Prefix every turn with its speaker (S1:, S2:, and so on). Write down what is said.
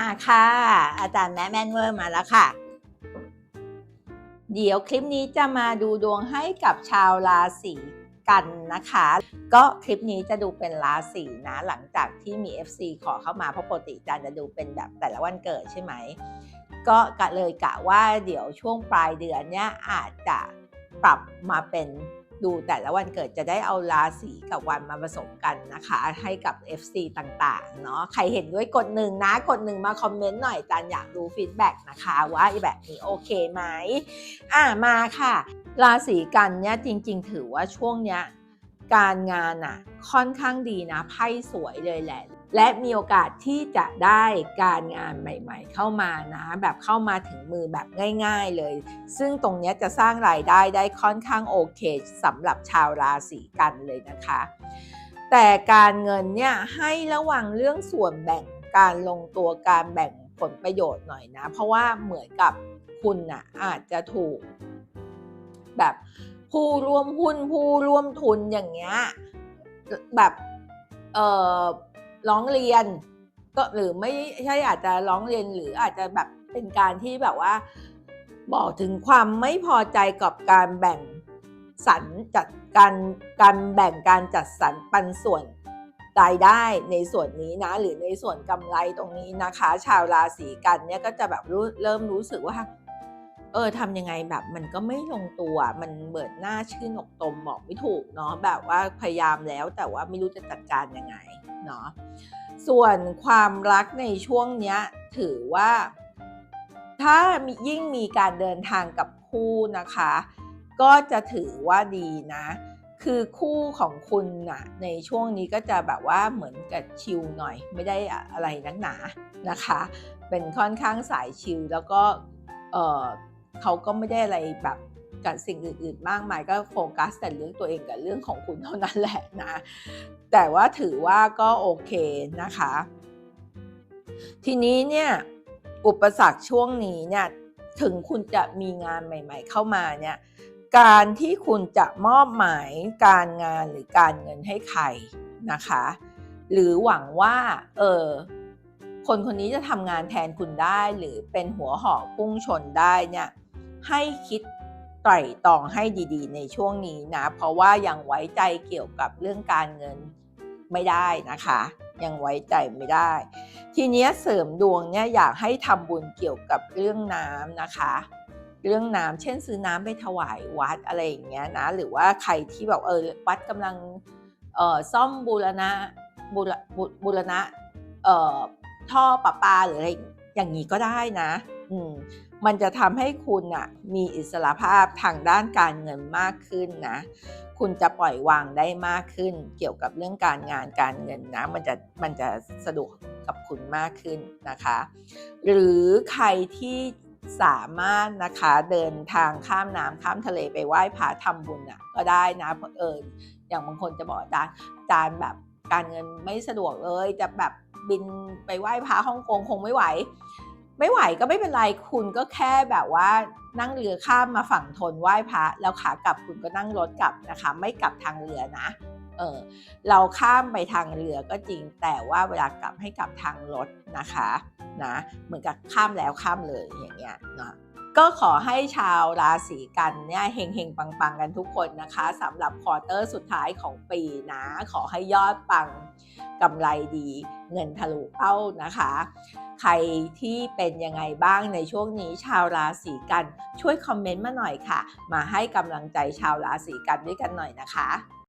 S1: มาค่ะ อาจารย์แม่แมนเวอร์มาแล้วค่ะ เดี๋ยวคลิปนี้จะมาดูดวงให้กับชาวราศีกันนะคะ ก็คลิปนี้จะดูเป็นราศีนะ หลังจากที่มี FC ขอเข้ามาเพราะปกติอาจารย์จะดูเป็นแบบแต่ละวันเกิดใช่ไหม ก็กะเลยกะว่าเดี๋ยวช่วงปลายเดือนเนี้ยอาจจะปรับมาเป็น ดูแต่ละวันเกิดจะได้เอาราศีกับวันมาผสมกันนะคะ ให้กับ FC ต่างๆเนาะใครเห็นด้วยกดหนึ่งนะกดหนึ่งมาคอมเมนต์หน่อยอาจารย์อยากดูฟีดแบ็กนะคะว่าแบบนี้โอเคไหมอะมาค่ะ ราศีกันเนี่ยจริง ๆ ถือว่าช่วงเนี้ยการงานอะค่อนข้างดีนะไพ่สวยเลยแหละ และมีโอกาสที่จะได้การงานใหม่ ๆ เข้ามานะแบบเข้ามาถึงมือแบบง่าย ๆเลย ซึ่งตรงนี้จะสร้างรายได้ได้ค่อนข้างโอเคสำหรับชาวราศีกันเลยนะคะ แต่การเงินเนี่ยให้ระวังเรื่องส่วนแบ่งการลงตัวการแบ่งผลประโยชน์หน่อยนะ เพราะว่าเหมือนกับคุณน่ะอาจจะถูก แบบผู้ร่วมหุ้นผู้ร่วมทุนอย่างเงี้ยแบบเออ ร้องเรียน ก็หรือไม่ใช่อาจจะร้องเรียนหรืออาจจะแบบเป็นการที่แบบว่า บอกถึงความไม่พอใจกับการแบ่งสรรจัดการการแบ่งการจัดสรรปันส่วนรายได้ในส่วนนี้นะ หรือในส่วนกำไรตรงนี้นะคะ ชาวราศีกันเนี่ยก็จะแบบรู้เริ่มรู้สึกว่า เออทำยังไงแบบมันก็ไม่ลงตัวมันเหมือนหน้าชื่นอกตมบอกไม่ถูกเนาะแบบว่าพยายามแล้วแต่ว่าไม่รู้จะจัดการยังไงเนาะส่วนความรักในช่วงเนี้ยถือว่า ถ้ายิ่งมีการเดินทางกับคู่นะคะ ก็จะถือว่าดีนะ คือคู่ของคุณน่ะในช่วงนี้ก็จะแบบว่าเหมือนกับชิลหน่อย ไม่ได้อะไรนักหนานะคะ เป็นค่อนข้างสายชิลแล้วก็เเขาก็ไม่ได้อะไรแบบกับสิ่งอื่นๆ มากมายก็โฟกัสแต่เรื่องตัวเองกับเรื่องของคุณเท่านั้นแหละนะ แต่ว่าถือว่าก็โอเคนะคะ ทีนี้เนี่ยอุปสรรคช่วงนี้เนี่ยถึงคุณจะมีงานใหม่ ๆ เข้ามาเนี่ยการที่คุณจะมอบหมายการงานหรือการเงินให้ใครนะคะ หรือหวังว่าเออคนคนนี้จะทำงานแทนคุณได้หรือเป็นหัวหอกพุ่งชนได้เนี่ย ให้คิดไตร่ตรองให้ดีๆ ในช่วงนี้นะ เพราะว่ายังไว้ใจเกี่ยวกับเรื่องการเงินไม่ได้นะคะ ยังไว้ใจไม่ได้ ทีนี้เสริมดวงเนี่ยอยากให้ทำบุญเกี่ยวกับเรื่องน้ำนะคะ เรื่องน้ำเช่นซื้อน้ำไปถวายวัดอะไรอย่างเงี้ยนะ หรือว่าใครที่แบบเออวัดกำลังเอ่อซ่อมบูรณะบูรบบูรณะเอ่อท่อประปาหรืออะไรอย่างนี้ก็ได้นะ อืม มันจะทำให้คุณอะมีอิสระภาพทางด้านการเงินมากขึ้นนะ คุณจะปล่อยวางได้มากขึ้น เกี่ยวกับเรื่องการงานการเงินนะ มันจะมันจะสะดวกกับคุณมากขึ้นนะคะ หรือใครที่สามารถนะคะเดินทางข้ามน้ำข้ามทะเลไปไหว้พระทำบุญอะก็ได้นะเพราะเอออย่างบางคนจะบอกอาจารย์อาจารย์แบบการเงินไม่สะดวกเลยจะแบบบินไปไหว้พระฮ่องกงคงไม่ไหว ไม่ไหวก็ไม่เป็นไรคุณก็แค่แบบว่านั่งเรือข้ามมาฝั่งทนไหว้พระแล้วขากลับคุณก็นั่งรถกลับนะคะ ไม่กลับทางเรือนะเออเราข้ามไปทางเรือก็จริง แต่ว่าเวลากลับให้กลับทางรถนะคะนะเหมือนกับข้ามแล้วข้ามเลยอย่างเงี้ยนะ ก็ขอให้ชาวราศีกันเนี่ยเฮงเฮงปังปังๆ กันทุกคนนะคะสำหรับควอเตอร์สุดท้ายของปีนะ ขอให้ยอดปังกำไรดีเงินทะลุเป้านะคะ ใครที่เป็นยังไงบ้างในช่วงนี้ชาวราศีกันช่วยคอมเมนต์มาหน่อยค่ะ มาให้กำลังใจชาวราศีกันด้วยกันหน่อยนะคะ